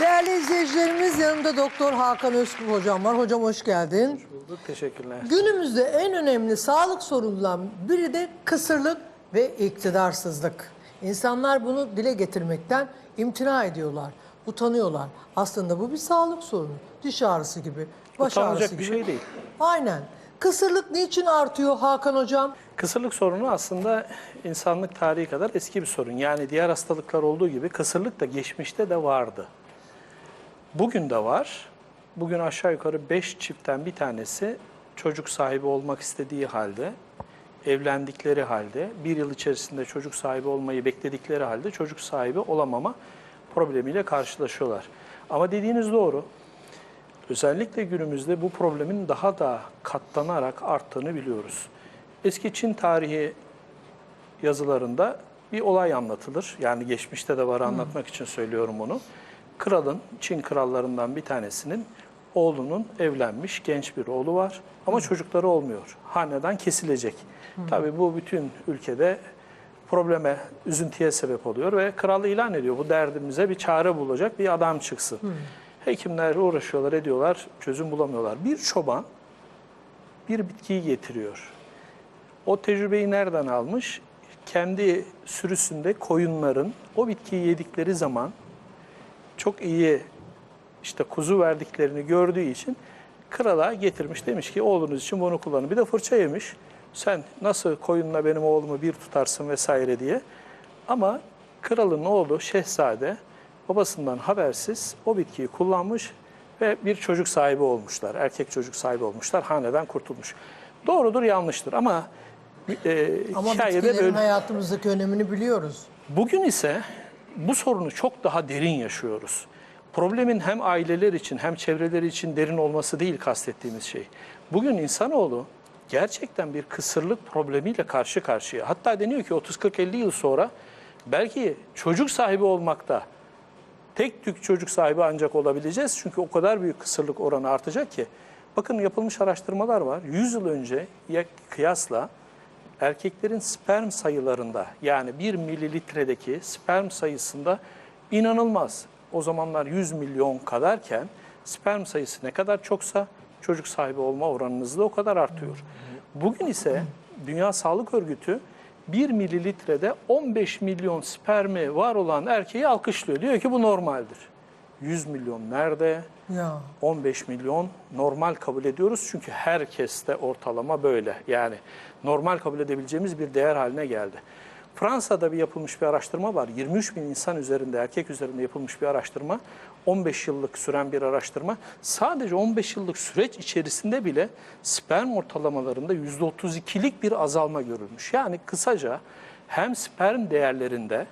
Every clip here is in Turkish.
Değerli izleyicilerimiz yanımda Doktor Hakan Özkul hocam var. Hocam hoş geldin. Bulduk, teşekkürler. Günümüzde en önemli sağlık sorunlarından biri de kısırlık ve iktidarsızlık. İnsanlar bunu dile getirmekten imtina ediyorlar, utanıyorlar. Aslında bu bir sağlık sorunu. Diş ağrısı gibi, baş Utanılacak ağrısı bir gibi. şey değil. Aynen. Kısırlık niçin artıyor Hakan hocam? Kısırlık sorunu aslında insanlık tarihi kadar eski bir sorun. Yani diğer hastalıklar olduğu gibi kısırlık da geçmişte de vardı. Bugün de var. Bugün aşağı yukarı 5 çiftten bir tanesi çocuk sahibi olmak istediği halde, evlendikleri halde, bir yıl içerisinde çocuk sahibi olmayı bekledikleri halde çocuk sahibi olamama problemiyle karşılaşıyorlar. Ama dediğiniz doğru. Özellikle günümüzde bu problemin daha da katlanarak arttığını biliyoruz. Eski Çin tarihi yazılarında bir olay anlatılır. Yani geçmişte de var anlatmak için söylüyorum bunu. Kralın, Çin krallarından bir tanesinin oğlunun evlenmiş genç bir oğlu var ama çocukları olmuyor. Hanedan kesilecek. Tabii bu bütün ülkede probleme, üzüntüye sebep oluyor ve kral ilan ediyor. Bu derdimize bir çare bulacak bir adam çıksın. Hekimler uğraşıyorlar, ediyorlar, çözüm bulamıyorlar. Bir çoban bir bitkiyi getiriyor. O tecrübeyi nereden almış? Kendi sürüsünde koyunların o bitkiyi yedikleri zaman çok iyi işte kuzu verdiklerini gördüğü için krala getirmiş demiş ki oğlunuz için bunu kullanın. Bir de fırça yemiş. Sen nasıl koyunla benim oğlumu bir tutarsın vesaire diye. Ama kralın oğlu şehzade babasından habersiz o bitkiyi kullanmış ve bir çocuk sahibi olmuşlar. Erkek çocuk sahibi olmuşlar. Haneden kurtulmuş. Doğrudur yanlıştır ama e, Ama hikayede bitkilerin böyle. hayatımızdaki önemini biliyoruz. Bugün ise bu sorunu çok daha derin yaşıyoruz. Problemin hem aileler için hem çevreleri için derin olması değil kastettiğimiz şey. Bugün insanoğlu gerçekten bir kısırlık problemiyle karşı karşıya. Hatta deniyor ki 30-40-50 yıl sonra belki çocuk sahibi olmakta tek tük çocuk sahibi ancak olabileceğiz. Çünkü o kadar büyük kısırlık oranı artacak ki. Bakın yapılmış araştırmalar var. 100 yıl önce kıyasla erkeklerin sperm sayılarında yani 1 mililitredeki sperm sayısında inanılmaz. O zamanlar 100 milyon kadarken sperm sayısı ne kadar çoksa çocuk sahibi olma oranınız da o kadar artıyor. Bugün ise Dünya Sağlık Örgütü 1 mililitrede 15 milyon spermi var olan erkeği alkışlıyor. Diyor ki bu normaldir. 100 milyon nerede? Ya. 15 milyon normal kabul ediyoruz çünkü herkeste ortalama böyle. Yani normal kabul edebileceğimiz bir değer haline geldi. Fransa'da bir yapılmış bir araştırma var. 23 bin insan üzerinde, erkek üzerinde yapılmış bir araştırma. 15 yıllık süren bir araştırma. Sadece 15 yıllık süreç içerisinde bile sperm ortalamalarında %32'lik bir azalma görülmüş. Yani kısaca hem sperm değerlerinde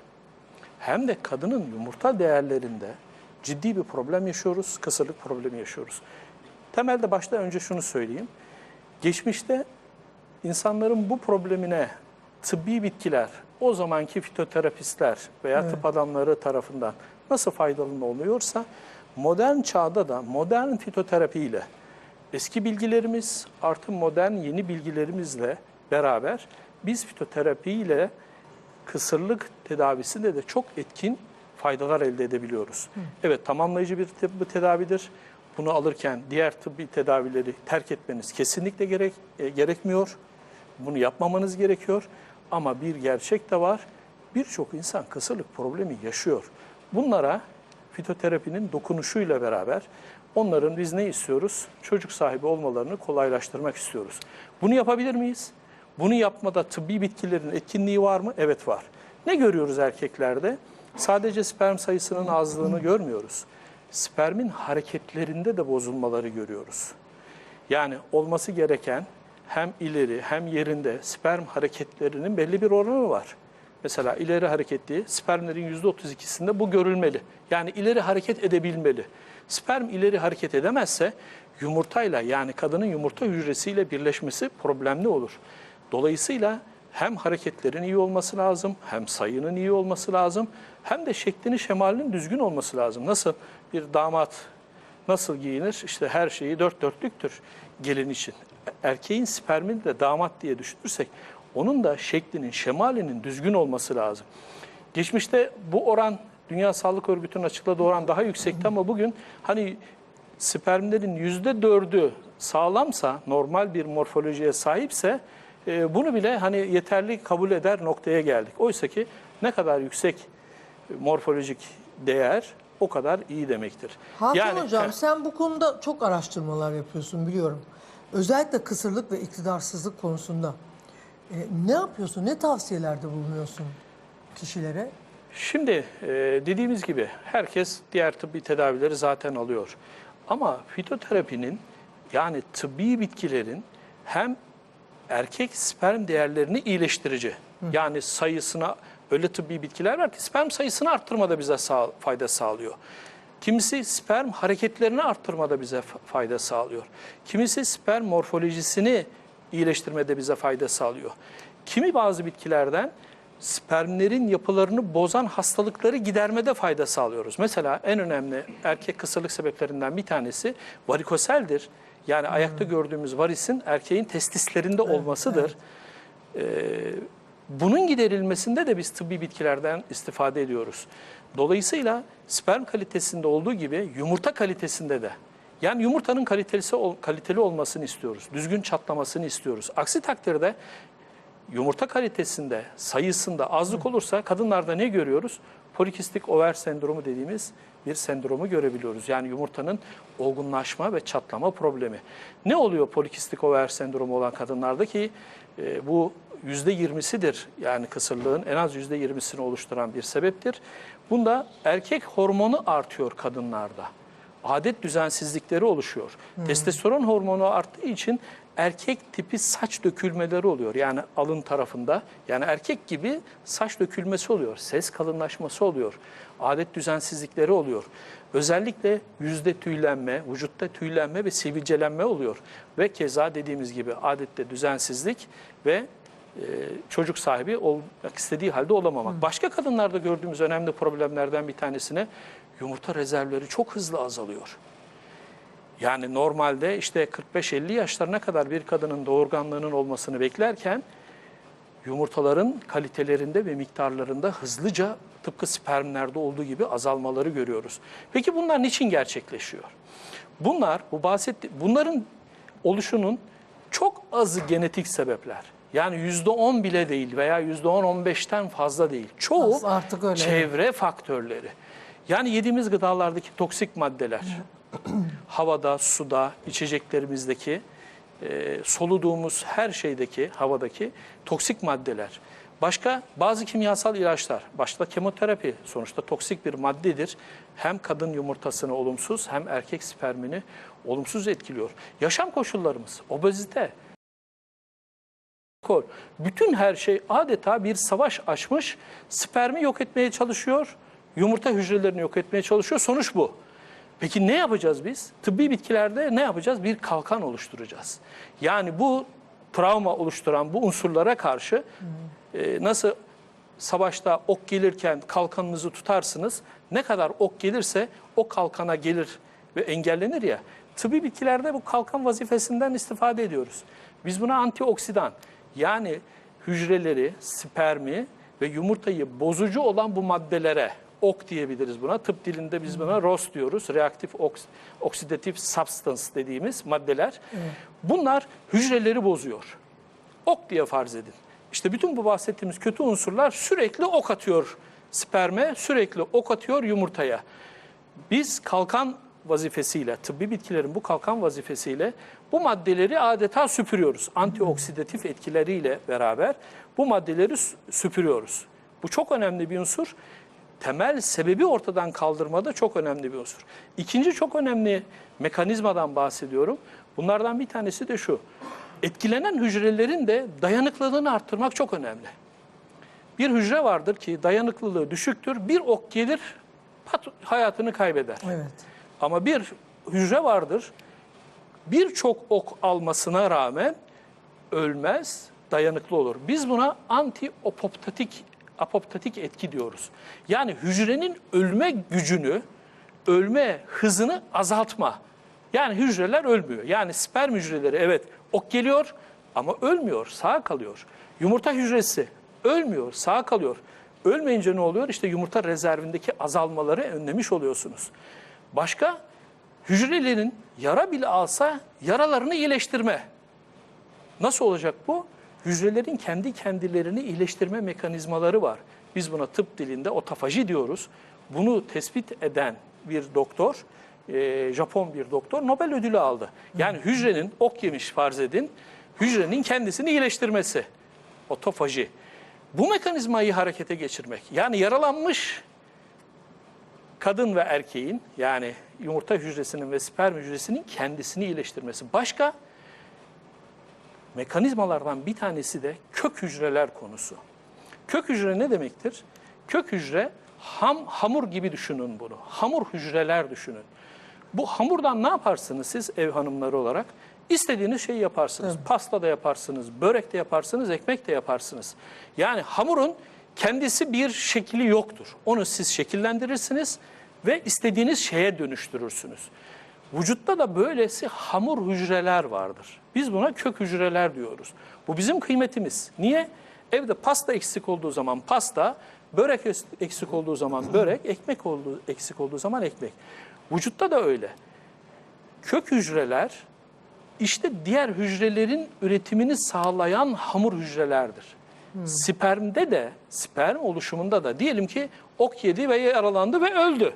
hem de kadının yumurta değerlerinde ciddi bir problem yaşıyoruz, kısırlık problemi yaşıyoruz. Temelde başta önce şunu söyleyeyim. Geçmişte insanların bu problemine tıbbi bitkiler, o zamanki fitoterapistler veya tıp adamları tarafından nasıl faydalanılıyorsa modern çağda da modern fitoterapiyle eski bilgilerimiz artı modern yeni bilgilerimizle beraber biz fitoterapiyle kısırlık tedavisinde de çok etkin faydalar elde edebiliyoruz. Evet tamamlayıcı bir tıbbi tedavidir. Bunu alırken diğer tıbbi tedavileri terk etmeniz kesinlikle gerek e, gerekmiyor. Bunu yapmamanız gerekiyor. Ama bir gerçek de var. Birçok insan kısırlık problemi yaşıyor. Bunlara fitoterapinin dokunuşuyla beraber onların biz ne istiyoruz? Çocuk sahibi olmalarını kolaylaştırmak istiyoruz. Bunu yapabilir miyiz? Bunu yapmada tıbbi bitkilerin etkinliği var mı? Evet var. Ne görüyoruz erkeklerde? Sadece sperm sayısının azlığını görmüyoruz. Spermin hareketlerinde de bozulmaları görüyoruz. Yani olması gereken hem ileri hem yerinde sperm hareketlerinin belli bir oranı var. Mesela ileri hareketli spermlerin %32'sinde bu görülmeli. Yani ileri hareket edebilmeli. Sperm ileri hareket edemezse yumurtayla yani kadının yumurta hücresiyle birleşmesi problemli olur. Dolayısıyla hem hareketlerin iyi olması lazım, hem sayının iyi olması lazım, hem de şeklinin şemalinin düzgün olması lazım. Nasıl bir damat nasıl giyinir? İşte her şeyi dört dörtlüktür gelin için. Erkeğin spermini de damat diye düşünürsek onun da şeklinin, şemalinin düzgün olması lazım. Geçmişte bu oran Dünya Sağlık Örgütü'nün açıkladığı oran daha yüksekti ama bugün hani spermlerin yüzde dördü sağlamsa, normal bir morfolojiye sahipse e, bunu bile hani yeterli kabul eder noktaya geldik. Oysa ki ne kadar yüksek morfolojik değer o kadar iyi demektir. Hakan Hocam Heh, sen bu konuda çok araştırmalar yapıyorsun biliyorum. Özellikle kısırlık ve iktidarsızlık konusunda. E, ne yapıyorsun? Ne tavsiyelerde bulunuyorsun kişilere? Şimdi e, dediğimiz gibi herkes diğer tıbbi tedavileri zaten alıyor. Ama fitoterapinin yani tıbbi bitkilerin hem erkek sperm değerlerini iyileştirici. Yani sayısına öyle tıbbi bitkiler var ki sperm sayısını arttırmada bize sağ, fayda sağlıyor. Kimisi sperm hareketlerini arttırmada bize fa- fayda sağlıyor. Kimisi sperm morfolojisini iyileştirmede bize fayda sağlıyor. Kimi bazı bitkilerden spermlerin yapılarını bozan hastalıkları gidermede fayda sağlıyoruz. Mesela en önemli erkek kısırlık sebeplerinden bir tanesi varikoseldir. Yani ayakta gördüğümüz varisin erkeğin testislerinde olmasıdır. Ee, bunun giderilmesinde de biz tıbbi bitkilerden istifade ediyoruz. Dolayısıyla sperm kalitesinde olduğu gibi yumurta kalitesinde de yani yumurtanın kalitesi kaliteli olmasını istiyoruz. Düzgün çatlamasını istiyoruz. Aksi takdirde yumurta kalitesinde, sayısında azlık olursa kadınlarda ne görüyoruz? Polikistik over sendromu dediğimiz bir sendromu görebiliyoruz. Yani yumurtanın olgunlaşma ve çatlama problemi. Ne oluyor polikistik over sendromu olan kadınlarda ki e, bu %20'sidir yani kısırlığın en az %20'sini oluşturan bir sebeptir. Bunda erkek hormonu artıyor kadınlarda adet düzensizlikleri oluşuyor. Testosteron hormonu arttığı için erkek tipi saç dökülmeleri oluyor. Yani alın tarafında yani erkek gibi saç dökülmesi oluyor. Ses kalınlaşması oluyor. Adet düzensizlikleri oluyor. Özellikle yüzde tüylenme, vücutta tüylenme ve sivilcelenme oluyor. Ve keza dediğimiz gibi adette düzensizlik ve çocuk sahibi olmak istediği halde olamamak. Başka kadınlarda gördüğümüz önemli problemlerden bir tanesine yumurta rezervleri çok hızlı azalıyor. Yani normalde işte 45-50 yaşlarına kadar bir kadının doğurganlığının olmasını beklerken yumurtaların kalitelerinde ve miktarlarında hızlıca tıpkı spermlerde olduğu gibi azalmaları görüyoruz. Peki bunlar niçin gerçekleşiyor? Bunlar bu bahsetti bunların oluşunun çok azı genetik sebepler. Yani %10 bile değil veya %10-15'ten fazla değil. Çoğu Az, artık öyle. çevre faktörleri. Yani yediğimiz gıdalardaki toksik maddeler, havada, suda, içeceklerimizdeki, e, soluduğumuz her şeydeki, havadaki toksik maddeler. Başka bazı kimyasal ilaçlar, başta kemoterapi sonuçta toksik bir maddedir. Hem kadın yumurtasını olumsuz hem erkek spermini olumsuz etkiliyor. Yaşam koşullarımız, obezite, alkol, bütün her şey adeta bir savaş açmış, spermi yok etmeye çalışıyor, yumurta hücrelerini yok etmeye çalışıyor. Sonuç bu. Peki ne yapacağız biz? Tıbbi bitkilerde ne yapacağız? Bir kalkan oluşturacağız. Yani bu travma oluşturan bu unsurlara karşı e, nasıl savaşta ok gelirken kalkanınızı tutarsınız. Ne kadar ok gelirse o kalkana gelir ve engellenir ya. Tıbbi bitkilerde bu kalkan vazifesinden istifade ediyoruz. Biz buna antioksidan yani hücreleri, spermi ve yumurtayı bozucu olan bu maddelere ok diyebiliriz buna. Tıp dilinde biz buna ROS diyoruz. Reaktif oks- oksidatif substance dediğimiz maddeler. Bunlar hücreleri bozuyor. Ok diye farz edin. İşte bütün bu bahsettiğimiz kötü unsurlar sürekli ok atıyor sperme, sürekli ok atıyor yumurtaya. Biz kalkan vazifesiyle, tıbbi bitkilerin bu kalkan vazifesiyle bu maddeleri adeta süpürüyoruz. Antioksidatif etkileriyle beraber bu maddeleri sü- süpürüyoruz. Bu çok önemli bir unsur. Temel sebebi ortadan kaldırmada çok önemli bir unsur. İkinci çok önemli mekanizmadan bahsediyorum. Bunlardan bir tanesi de şu. Etkilenen hücrelerin de dayanıklılığını arttırmak çok önemli. Bir hücre vardır ki dayanıklılığı düşüktür. Bir ok gelir pat, hayatını kaybeder. Evet. Ama bir hücre vardır. Birçok ok almasına rağmen ölmez, dayanıklı olur. Biz buna anti-apoptotik apoptotik etki diyoruz. Yani hücrenin ölme gücünü, ölme hızını azaltma. Yani hücreler ölmüyor. Yani sperm hücreleri evet ok geliyor ama ölmüyor, sağ kalıyor. Yumurta hücresi ölmüyor, sağ kalıyor. Ölmeyince ne oluyor? İşte yumurta rezervindeki azalmaları önlemiş oluyorsunuz. Başka hücrelerin yara bile alsa yaralarını iyileştirme. Nasıl olacak bu? Hücrelerin kendi kendilerini iyileştirme mekanizmaları var. Biz buna tıp dilinde otofaji diyoruz. Bunu tespit eden bir doktor, e, Japon bir doktor Nobel ödülü aldı. Yani hücrenin ok yemiş farz edin, hücrenin kendisini iyileştirmesi. Otofaji. Bu mekanizmayı harekete geçirmek. Yani yaralanmış kadın ve erkeğin yani yumurta hücresinin ve sperm hücresinin kendisini iyileştirmesi. Başka mekanizmalardan bir tanesi de kök hücreler konusu. Kök hücre ne demektir? Kök hücre ham hamur gibi düşünün bunu. Hamur hücreler düşünün. Bu hamurdan ne yaparsınız siz ev hanımları olarak? İstediğiniz şeyi yaparsınız. Pasta da yaparsınız, börek de yaparsınız, ekmek de yaparsınız. Yani hamurun kendisi bir şekli yoktur. Onu siz şekillendirirsiniz ve istediğiniz şeye dönüştürürsünüz. Vücutta da böylesi hamur hücreler vardır. Biz buna kök hücreler diyoruz. Bu bizim kıymetimiz. Niye? Evde pasta eksik olduğu zaman pasta, börek eksik olduğu zaman börek, ekmek olduğu, eksik olduğu zaman ekmek. Vücutta da öyle. Kök hücreler işte diğer hücrelerin üretimini sağlayan hamur hücrelerdir. Spermde de, sperm oluşumunda da diyelim ki ok yedi ve yaralandı ve öldü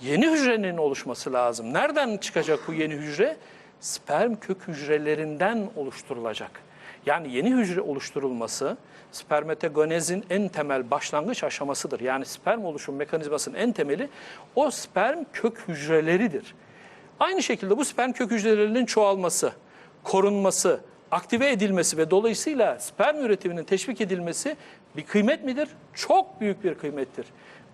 yeni hücrenin oluşması lazım. Nereden çıkacak bu yeni hücre? Sperm kök hücrelerinden oluşturulacak. Yani yeni hücre oluşturulması spermatogenezin en temel başlangıç aşamasıdır. Yani sperm oluşum mekanizmasının en temeli o sperm kök hücreleridir. Aynı şekilde bu sperm kök hücrelerinin çoğalması, korunması, aktive edilmesi ve dolayısıyla sperm üretiminin teşvik edilmesi bir kıymet midir? Çok büyük bir kıymettir.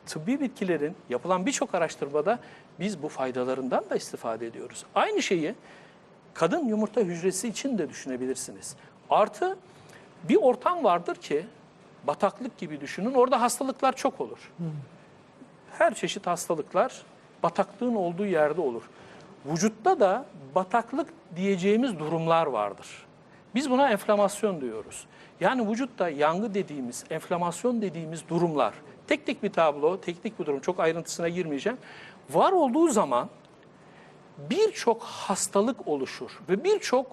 Tıbbi bitkilerin yapılan birçok araştırmada biz bu faydalarından da istifade ediyoruz. Aynı şeyi kadın yumurta hücresi için de düşünebilirsiniz. Artı bir ortam vardır ki bataklık gibi düşünün. Orada hastalıklar çok olur. Her çeşit hastalıklar bataklığın olduğu yerde olur. Vücutta da bataklık diyeceğimiz durumlar vardır. Biz buna enflamasyon diyoruz. Yani vücutta yangı dediğimiz, enflamasyon dediğimiz durumlar, teknik bir tablo, teknik bir durum, çok ayrıntısına girmeyeceğim. Var olduğu zaman birçok hastalık oluşur ve birçok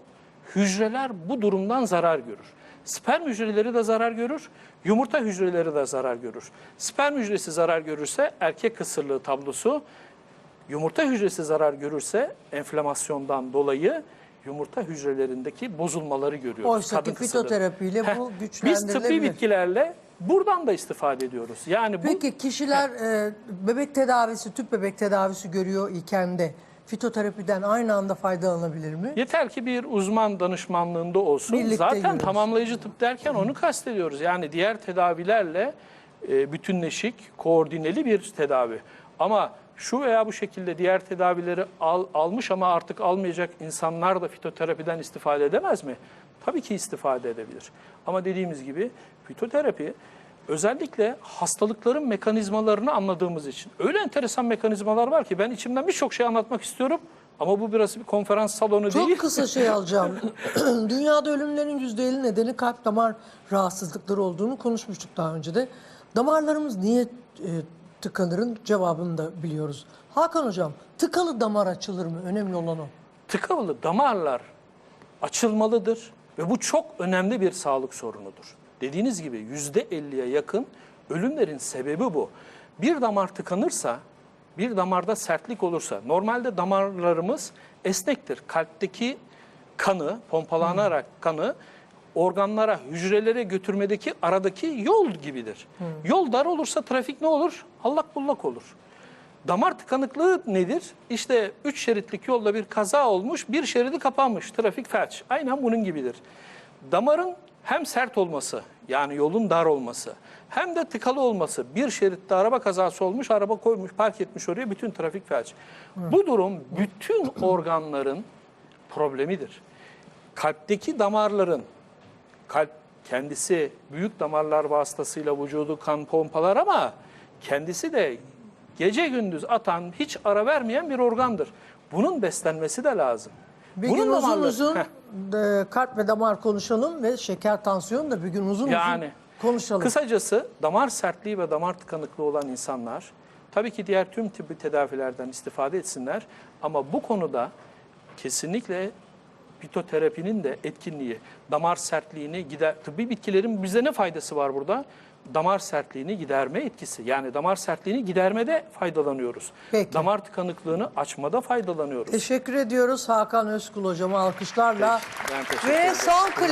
hücreler bu durumdan zarar görür. Sperm hücreleri de zarar görür, yumurta hücreleri de zarar görür. Sperm hücresi zarar görürse erkek kısırlığı tablosu, yumurta hücresi zarar görürse enflamasyondan dolayı yumurta hücrelerindeki bozulmaları görüyoruz. Oysa ki fitoterapiyle bu Biz tıbbi güçlendirilebilir. bitkilerle buradan da istifade ediyoruz. Yani bu Peki kişiler e, bebek tedavisi, tüp bebek tedavisi görüyor iken de fitoterapiden aynı anda faydalanabilir mi? Yeter ki bir uzman danışmanlığında olsun. Birlikte Zaten yürüyoruz. tamamlayıcı tıp derken onu kastediyoruz. Yani diğer tedavilerle e, bütünleşik, koordineli bir tedavi. Ama şu veya bu şekilde diğer tedavileri al, almış ama artık almayacak insanlar da fitoterapiden istifade edemez mi? Tabii ki istifade edebilir. Ama dediğimiz gibi fitoterapi özellikle hastalıkların mekanizmalarını anladığımız için. Öyle enteresan mekanizmalar var ki ben içimden birçok şey anlatmak istiyorum ama bu biraz bir konferans salonu değil. Çok kısa şey alacağım. Dünyada ölümlerin %50 nedeni kalp damar rahatsızlıkları olduğunu konuşmuştuk daha önce de. Damarlarımız niye e, tıkanırın cevabını da biliyoruz. Hakan Hocam tıkalı damar açılır mı? Önemli olan o. tıkalı damarlar açılmalıdır ve bu çok önemli bir sağlık sorunudur. Dediğiniz gibi yüzde 50'ye yakın ölümlerin sebebi bu. Bir damar tıkanırsa, bir damarda sertlik olursa, normalde damarlarımız esnektir. Kalpteki kanı, pompalanarak kanı organlara, hücrelere götürmedeki aradaki yol gibidir. Yol dar olursa trafik ne olur? Allak bullak olur. Damar tıkanıklığı nedir? İşte üç şeritlik yolda bir kaza olmuş, bir şeridi kapanmış, trafik felç. Aynen bunun gibidir. Damarın hem sert olması, yani yolun dar olması, hem de tıkalı olması. Bir şeritte araba kazası olmuş, araba koymuş, park etmiş oraya, bütün trafik felç. Bu durum bütün organların problemidir. Kalpteki damarların, kalp kendisi büyük damarlar vasıtasıyla vücudu kan pompalar ama kendisi de gece gündüz atan, hiç ara vermeyen bir organdır. Bunun beslenmesi de lazım. Bir Bunun gün uzun damarları- uzun. E, kalp ve damar konuşalım ve şeker tansiyon da bir gün uzun Yani uzun Konuşalım. Kısacası damar sertliği ve damar tıkanıklığı olan insanlar tabii ki diğer tüm tıbbi tedavilerden istifade etsinler ama bu konuda kesinlikle fitoterapinin de etkinliği, damar sertliğini gider tıbbi bitkilerin bize ne faydası var burada? Damar sertliğini giderme etkisi. Yani damar sertliğini gidermede faydalanıyoruz. Peki. Damar tıkanıklığını açmada faydalanıyoruz. Teşekkür ediyoruz Hakan Özkul hocama alkışlarla. Ben teşekkür Ve ederim. son klip